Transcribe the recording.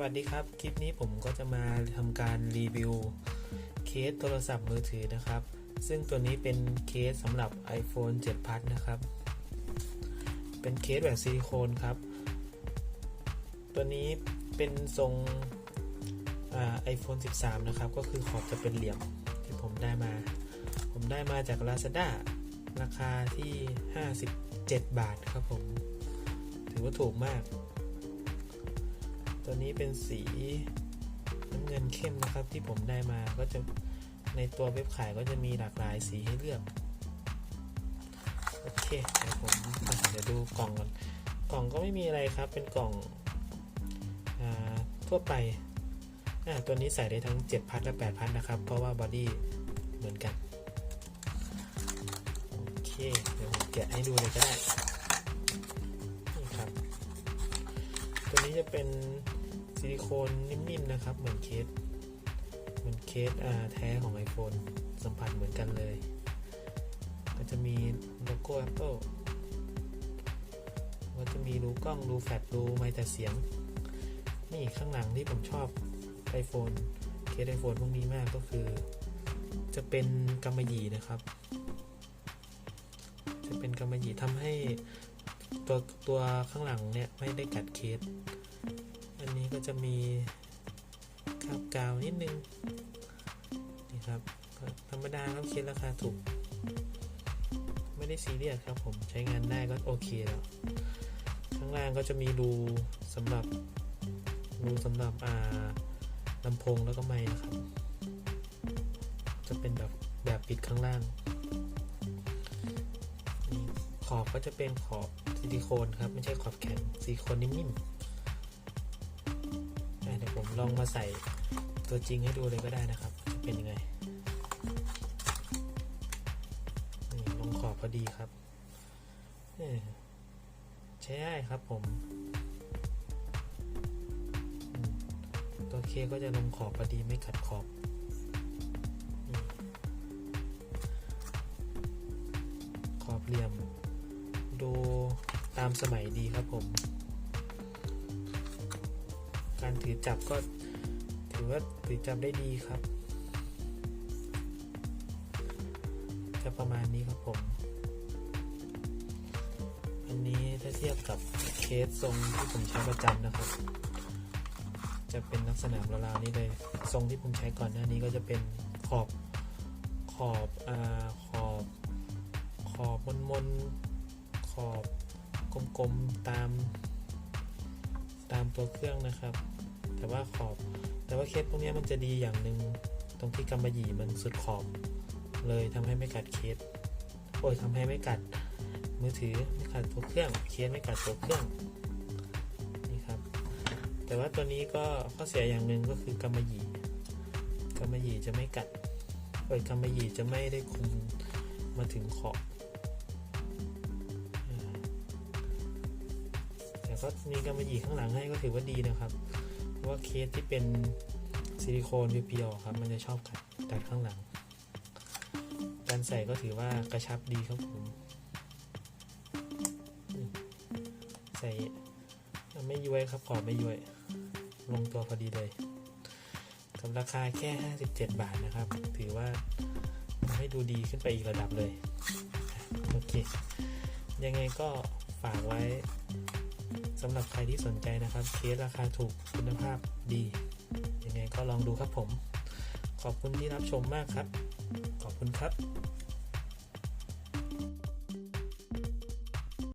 วัสดีครับ คลิปนี้ผมก็จะมาทำการรีวิวเคสโทรศัพท์มือถือนะครับ ซึ่งตัวนี้เป็นเคสสำหรับ iPhone 7 Plus นะครับ เป็นเคสแบบซิลิโคนครับ ตัวนี้เป็นทรงไอโฟน13 นะครับ ก็คือขอบจะเป็นเหลี่ยมที่ผมได้มา ผมได้มาจาก Lazada ราคาที่ 57 บาทครับผม ถือว่าถูกมาก ตัวนี้เป็นสีน้ำเงินเข้มนะครับที่ผมได้มาก็จะในตัวเว็บขายก็จะมีหลากหลายสีให้เลือก โอเคเดี๋ยวผมอะเดี๋ยวดูกล่องก่อน กล่องก็ไม่มีอะไรครับ เป็นกล่องอทั่วไป ตัวนี้ใส่ได้ทั้ง 7 พัทและ 8 พัทนะครับ เพราะว่าบอดี้เหมือนกัน โอเค เดี๋ยวผมแกะให้ดูเลยก็ได้ นี่ครับ ตัวนี้จะเป็น ซิลิโคนนิ่มๆนะครับ เหมือนเคสเหมือนเคสแท้ของ iPhone สัมผัสเหมือนกันเลย ก็จะมีโลโก้ Apple ก็จะมีรูกล้องรูแฟลชรูไมค์แต่เสียง นี่ข้างหลังที่ผมชอบ iPhone เคส iPhone พวกนี้มากก็คือ จะเป็นกำมะหยี่นะครับ จะเป็นกำมะหยี่ทำให้ตัวตัวข้างหลังเนี่ยไม่ได้กัดเคส อันนี้ก็จะมีคาบกาวนิดนึงนี่ครับธรรมดาครับเคสราคาถูก ไม่ได้ซีเรียสครับผมใช้งานได้ก็โอเคแล้ว ข้างล่างก็จะมีรูสำหรับรูสำหรับอ่าลำโพงแล้วก็ไมค์นะครับ จะเป็นแบบแบบปิดข้างล่างขอบก็จะเป็นขอบซิลิโคนครับ ไม่ใช่ขอบแข็งซิลิโคนนิ่มๆ ดี๋ยวผมลองมาใส่ตัวจริงให้ดูเลยก็ได้นะครับ เป็นยังไงนี่ลงขอบพอดีครับใช้ได้ครับผม ตัวเคก็จะลงขอบพอดีไม่ขัดขอบขอบเหลี่ยม ดูตามสมัยดีครับผม การถือจับก็ถือว่าถือจับได้ดีครับ จะประมาณนี้ครับผม อันนี้ถ้าเทียบกับเคสทรงที่ผมใช้ประจำนะครับ จะเป็นลักษณะราวๆนี้เลย ทรงที่ผมใช้ก่อนหน้านี้ก็จะเป็นขอบขอบอ่าขอบขอบมนมนๆขอบกลมๆตามตามตัวเครื่องนะครับ แต่ว่าขอบ แต่ว่าเคสพวกนี้มันจะดีอย่างหนึ่งตรงที่กำมะหยี่มันสุดขอบ เลยทำให้ไม่กัดเคสโอ้ยทำให้ไม่กัดมือถือไม่กัดตัวเครื่องเคสไม่กัดตัวเครื่องนี่ครับ แต่ว่าตัวนี้ก็ข้อเสียอย่างหนึ่งก็คือกำมะหยี่กำมะหยี่จะไม่กัดโอ้ยกำมะหยี่จะไม่ได้คุมมาถึงขอบแต่ก็มีกำมะหยี่ข้างหลังให้ก็ถือว่าดีนะครับ ว่าเคสที่เป็นซิลิโคนเพียวๆครับ มันจะชอบกัดกัดข้างหลัง การใส่ก็ถือว่ากระชับดีครับผม ใส่ไม่ย้วยครับขอบไม่ย้วย ลงตัวพอดีเลยกับราคาแค่ 57 บาทนะครับ ถือว่าทำให้ดูดีขึ้นไปอีกระดับเลย โอเค ยังไงก็ฝากไว้ สำหรับใครที่สนใจนะครับเคสราคาถูกคุณภาพดียังไงก็ลองดูครับผม ขอบคุณที่รับชมมากครับ ขอบคุณครับ